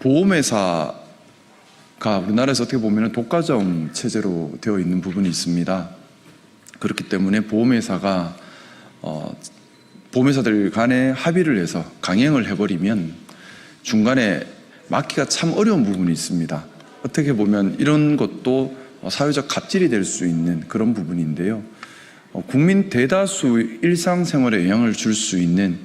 보험회사가 우리나라에서 어떻게 보면 독과점 체제로 되어 있는 부분이 있습니다. 그렇기 때문에 보험회사가 어, 보험회사들 간에 합의를 해서 강행을 해버리면 중간에 막기가 참 어려운 부분이 있습니다. 어떻게 보면 이런 것도 어, 사회적 갑질이 될 수 있는 그런 부분인데요. 어, 국민 대다수 일상생활에 영향을 줄 수 있는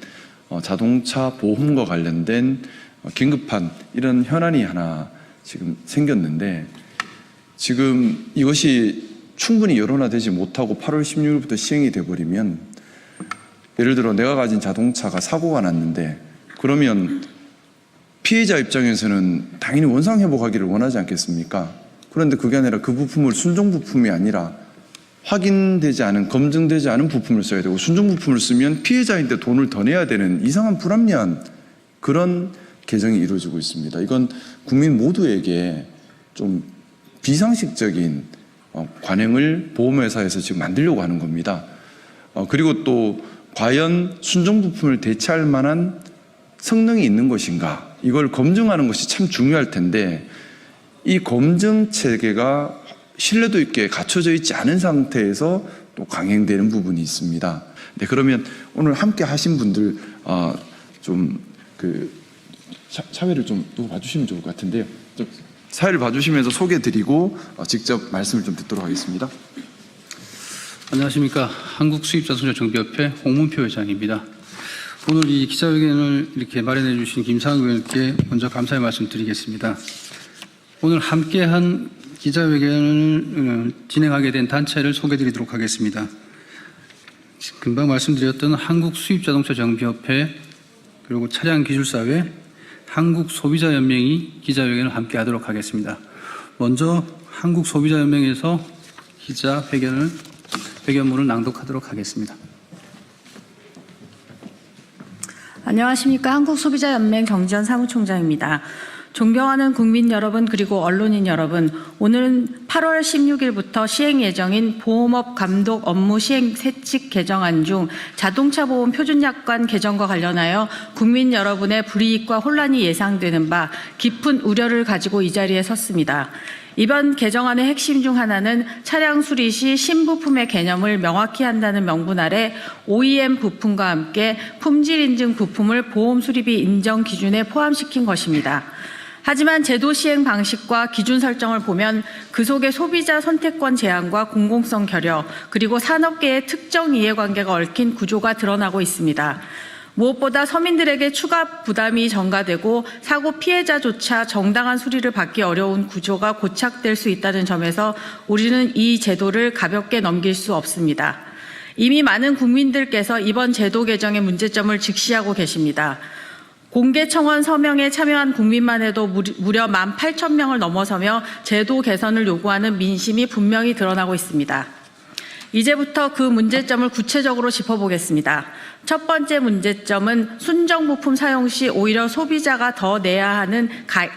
어, 자동차 보험과 관련된 어, 긴급한 이런 현안이 하나 지금 생겼는데 지금 이것이 충분히 여론화되지 못하고 8월 16일부터 시행이 돼버리면 예를 들어 내가 가진 자동차가 사고가 났는데 그러면 피해자 입장에서는 당연히 원상 회복하기를 원하지 않겠습니까? 그런데 그게 아니라 그 부품을 순정 부품이 아니라 확인되지 않은 검증되지 않은 부품을 써야 되고 순정 부품을 쓰면 피해자인데 돈을 더 내야 되는 이상한 불합리한 그런 개정이 이루어지고 있습니다. 이건 국민 모두에게 좀 비상식적인 어, 관행을 보험회사에서 지금 만들려고 하는 겁니다. 어, 그리고 또 과연 순정 부품을 대체할 만한 성능이 있는 것인가 이걸 검증하는 것이 참 중요할 텐데 이 검증 체계가 신뢰도 있게 갖춰져 있지 않은 상태에서 또 강행되는 부분이 있습니다. 네, 그러면 오늘 함께 하신 분들 어, 좀그 사 회를 좀또 봐주시면 좋을 것 같은데요. 좀 사회를 봐주시면서 소개드리고 어, 직접 말씀을 좀 듣도록 하겠습니다. 안녕하십니까. 한국수입자동차 정비협회 홍문표 회장입니다. 오늘 이 기자회견을 이렇게 마련해 주신 김상욱 의원께 먼저 감사의 말씀 드리겠습니다. 오늘 함께한 기자회견을 어, 진행하게 된 단체를 소개해 드리도록 하겠습니다. 금방 말씀드렸던 한국수입자동차 정비협회 그리고 차량기술사회 한국 소비자 연맹이 기자회견을 함께 하도록 하겠습니다. 먼저 한국 소비자 연맹에서 기자회견을 회견문을 낭독하도록 하겠습니다. 안녕하십니까. 한국소비자연맹 정지현 사무총장입니다. 존경하는 국민 여러분 그리고 언론인 여러분, 오늘은 8월 16일부터 시행 예정인 보험업 감독 업무 시행 세칙 개정안 중 자동차 보험 표준약관 개정과 관련하여 국민 여러분의 불이익과 혼란이 예상되는 바 깊은 우려를 가지고 이 자리에 섰습니다. 이번 개정안의 핵심 중 하나는 차량 수리 시 신부품의 개념을 명확히 한다는 명분 아래 OEM 부품과 함께 품질 인증 부품을 보험 수리비 인정 기준에 포함시킨 것입니다. 하지만 제도 시행 방식과 기준 설정을 보면 그 속에 소비자 선택권 제한과 공공성 결여 그리고 산업계의 특정 이해관계가 얽힌 구조가 드러나고 있습니다. 무엇보다 서민들에게 추가 부담이 전가되고 사고 피해자조차 정당한 수리를 받기 어려운 구조가 고착될 수 있다는 점에서 우리는 이 제도를 가볍게 넘길 수 없습니다. 이미 많은 국민들께서 이번 제도 개정의 문제점을 직시하고 계십니다. 공개 청원 서명에 참여한 국민만 해도 무려 1만 8천 명을 넘어서며 제도 개선을 요구하는 민심이 분명히 드러나고 있습니다. 이제부터 그 문제점을 구체적으로 짚어보겠습니다. 첫 번째 문제점은 순정 부품 사용 시 오히려 소비자가 더 내야 하는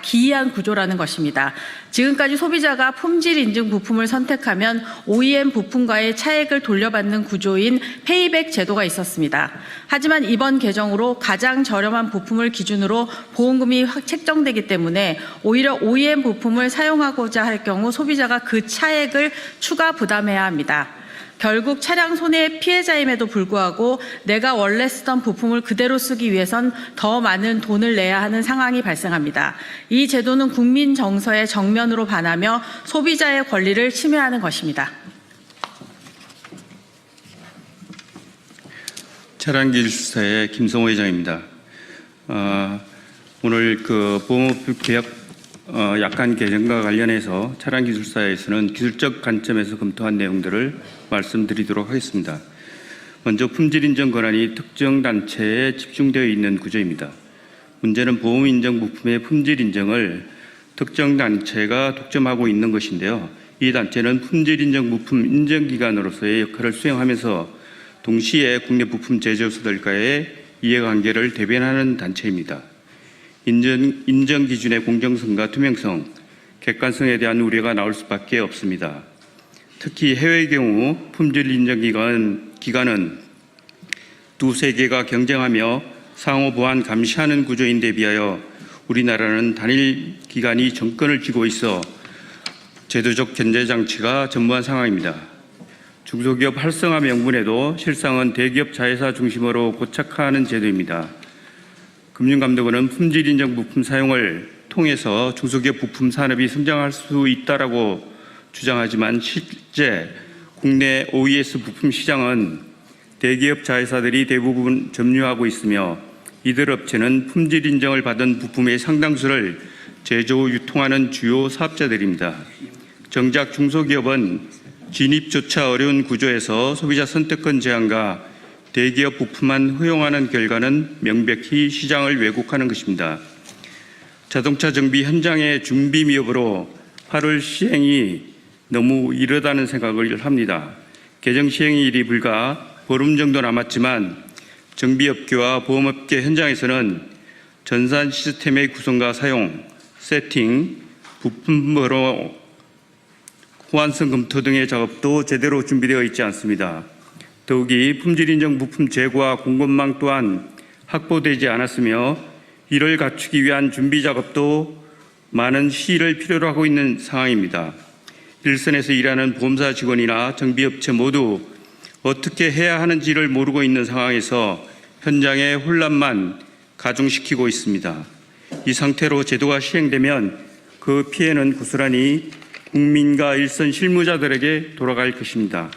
기이한 구조라는 것입니다. 지금까지 소비자가 품질 인증 부품을 선택하면 OEM 부품과의 차액을 돌려받는 구조인 페이백 제도가 있었습니다. 하지만 이번 개정으로 가장 저렴한 부품을 기준으로 보험금이 책정되기 때문에 오히려 OEM 부품을 사용하고자 할 경우 소비자가 그 차액을 추가 부담해야 합니다. 결국 차량 손해의 피해자임에도 불구하고 내가 원래 쓰던 부품을 그대로 쓰기 위해선 더 많은 돈을 내야 하는 상황이 발생합니다. 이 제도는 국민 정서에 정면으로 반하며 소비자의 권리를 침해하는 것입니다. 차량 기술사의 김성호 회장입니다. 어, 오늘 그 보험업 계약 어, 약관 개정과 관련해서 차량 기술사에서는 기술적 관점에서 검토한 내용들을 말씀드리도록 하겠습니다. 먼저 품질 인정 권한이 특정 단체에 집중되어 있는 구조입니다. 문제는 보험 인정 부품의 품질 인정을 특정 단체가 독점하고 있는 것인데요. 이 단체는 품질 인정 부품 인정 기관으로서의 역할을 수행하면서 동시에 국내 부품 제조사들과의 이해관계를 대변하는 단체입니다. 인정, 인정 기준의 공정성과 투명성, 객관성에 대한 우려가 나올 수밖에 없습니다. 특히 해외의 경우 품질 인정 기관, 기관은 두세 개가 경쟁하며 상호 보완 감시하는 구조인데 비하여 우리나라는 단일 기관이 정권을 쥐고 있어 제도적 견제 장치가 전무한 상황입니다. 중소기업 활성화 명분에도 실상은 대기업 자회사 중심으로 고착화하는 제도입니다. 금융감독원은 품질 인정 부품 사용을 통해서 중소기업 부품 산업이 성장할 수 있다라고 주장하지만 실제 국내 OES 부품 시장은 대기업 자회사들이 대부분 점유하고 있으며 이들 업체는 품질 인정을 받은 부품의 상당수를 제조 유통하는 주요 사업자들입니다. 정작 중소기업은 진입조차 어려운 구조에서 소비자 선택권 제한과 대기업 부품만 허용하는 결과는 명백히 시장을 왜곡하는 것입니다. 자동차 정비 현장의 준비 미흡으로 8월 시행이 너무 이르다는 생각을 합니다. 개정 시행일이 불과 보름 정도 남았지만 정비업계와 보험업계 현장에서는 전산 시스템의 구성과 사용, 세팅, 부품 번호, 호환성 검토 등의 작업도 제대로 준비되어 있지 않습니다. 더욱이 품질 인정 부품 재고와 공급망 또한 확보되지 않았으며 이를 갖추기 위한 준비 작업도 많은 시일을 필요로 하고 있는 상황입니다. 일선에서 일하는 보험사 직원이나 정비업체 모두 어떻게 해야 하는지를 모르고 있는 상황에서 현장의 혼란만 가중시키고 있습니다. 이 상태로 제도가 시행되면 그 피해는 고스란히 국민과 일선 실무자들에게 돌아갈 것입니다.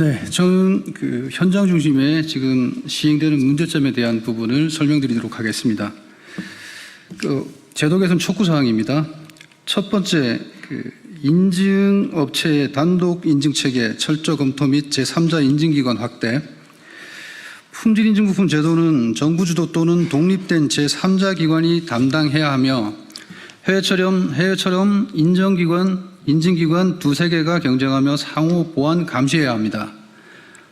네, 저는 그 현장 중심의 지금 시행되는 문제점에 대한 부분을 설명드리도록 하겠습니다. 그 제도 개선 촉구 사항입니다. 첫 번째, 그 인증 업체의 단독 인증 체계 철저 검토 및 제3자 인증 기관 확대. 품질 인증 부품 제도는 정부 주도 또는 독립된 제3자 기관이 담당해야 하며 해외처럼 해외처럼 인정 기관 인증기관 두세 개가 경쟁하며 상호 보완 감시해야 합니다.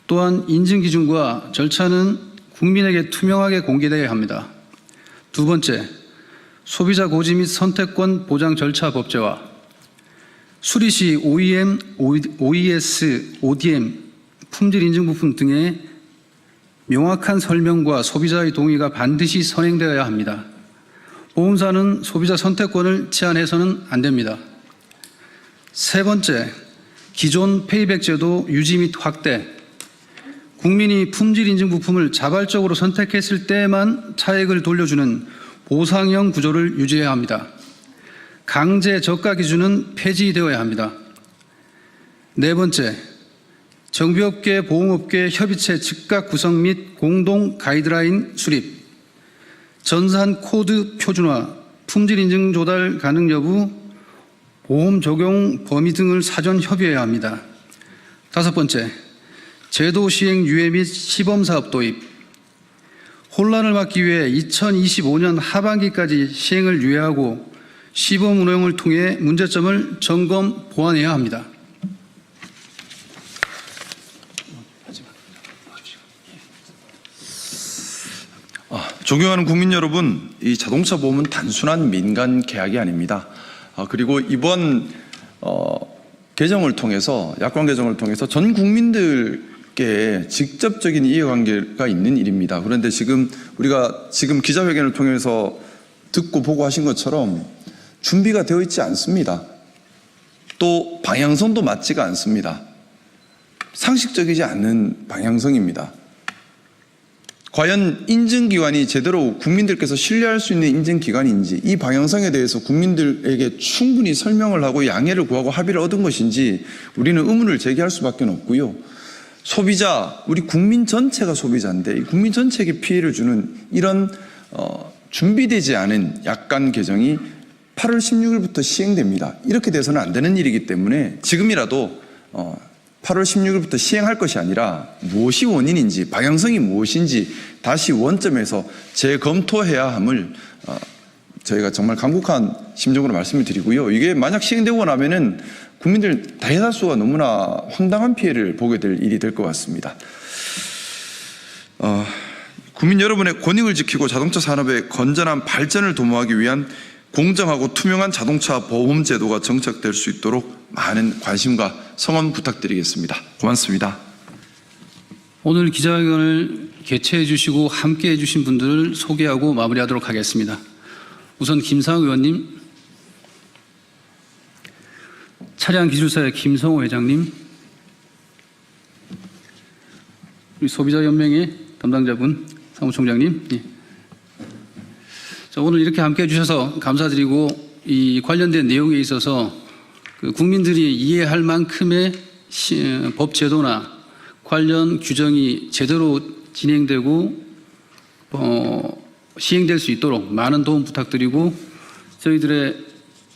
또한 인증 기준과 절차는 국민에게 투명하게 공개되어야 합니다. 두 번째, 소비자 고지 및 선택권 보장 절차 법제화. 수리 시 OEM, OES, ODM, 품질 인증 부품 등의 명확한 설명과 소비자의 동의가 반드시 선행되어야 합니다. 보험사는 소비자 선택권을 제한해서는 안 됩니다. 세 번째, 기존 페이백 제도 유지 및 확대. 국민이 품질 인증 부품을 자발적으로 선택했을 때만 차액을 돌려주는 보상형 구조를 유지해야 합니다. 강제 저가 기준은 폐지되어야 합니다. 네 번째, 정비업계, 보험업계 협의체 즉각 구성 및 공동 가이드라인 수립, 전산 코드 표준화, 품질 인증 조달 가능 여부, 보험 적용 범위 등을 사전 협의해야 합니다. 다섯 번째, 제도 시행 유예 및 시범 사업 도입. 혼란을 막기 위해 2025년 하반기까지 시행을 유예하고 시범 운영을 통해 문제점을 점검 보완해야 합니다. 아, 존경하는 국민 여러분, 이 자동차 보험은 단순한 민간 계약이 아닙니다. 아, 그리고 이번 어, 개정을 통해서 약관 개정을 통해서 전 국민들께 직접적인 이해관계가 있는 일입니다. 그런데 지금 우리가 지금 기자회견을 통해서 듣고 보고 하신 것처럼 준비가 되어 있지 않습니다. 또 방향성도 맞지가 않습니다. 상식적이지 않는 방향성입니다. 과연 인증기관이 제대로 국민들께서 신뢰할 수 있는 인증기관인지 이 방향성에 대해서 국민들에게 충분히 설명을 하고 양해를 구하고 합의를 얻은 것인지 우리는 의문을 제기할 수밖에 없고요. 소비자, 우리 국민 전체가 소비자인데 이 국민 전체에게 피해를 주는 이런 어, 준비되지 않은 약관 개정이 8월 16일부터 시행됩니다. 이렇게 돼서는 안 되는 일이기 때문에 지금이라도 어, 8월 16일부터 시행할 것이 아니라 무엇이 원인인지 방향성이 무엇인지 다시 원점에서 재검토해야 함을 어, 저희가 정말 간곡한 심정으로 말씀을 드리고요. 이게 만약 시행되고 나면은 국민들 대다수가 너무나 황당한 피해를 보게 될 일이 될 것 같습니다. 어, 국민 여러분의 권익을 지키고 자동차 산업의 건전한 발전을 도모하기 위한 공정하고 투명한 자동차 보험 제도가 정착될 수 있도록 많은 관심과 성원 부탁드리겠습니다. 고맙습니다. 오늘 기자회견을 개최해 주시고 함께 해 주신 분들을 소개하고 마무리하도록 하겠습니다. 우선 김상우 의원님, 차량 기술사의 김성호 회장님, 우리 소비자연맹의 담당자분 사무총장님, 예. 자, 오늘 이렇게 함께 해주셔서 감사드리고 이 관련된 내용에 있어서 그 국민들이 이해할 만큼의 시- 법 제도나 관련 규정이 제대로 진행되고 어, 시행될 수 있도록 많은 도움 부탁드리고 저희들의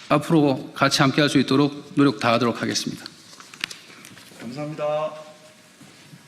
앞으로 같이 함께 할 수 있도록 노력 다하도록 하겠습니다. 감사합니다.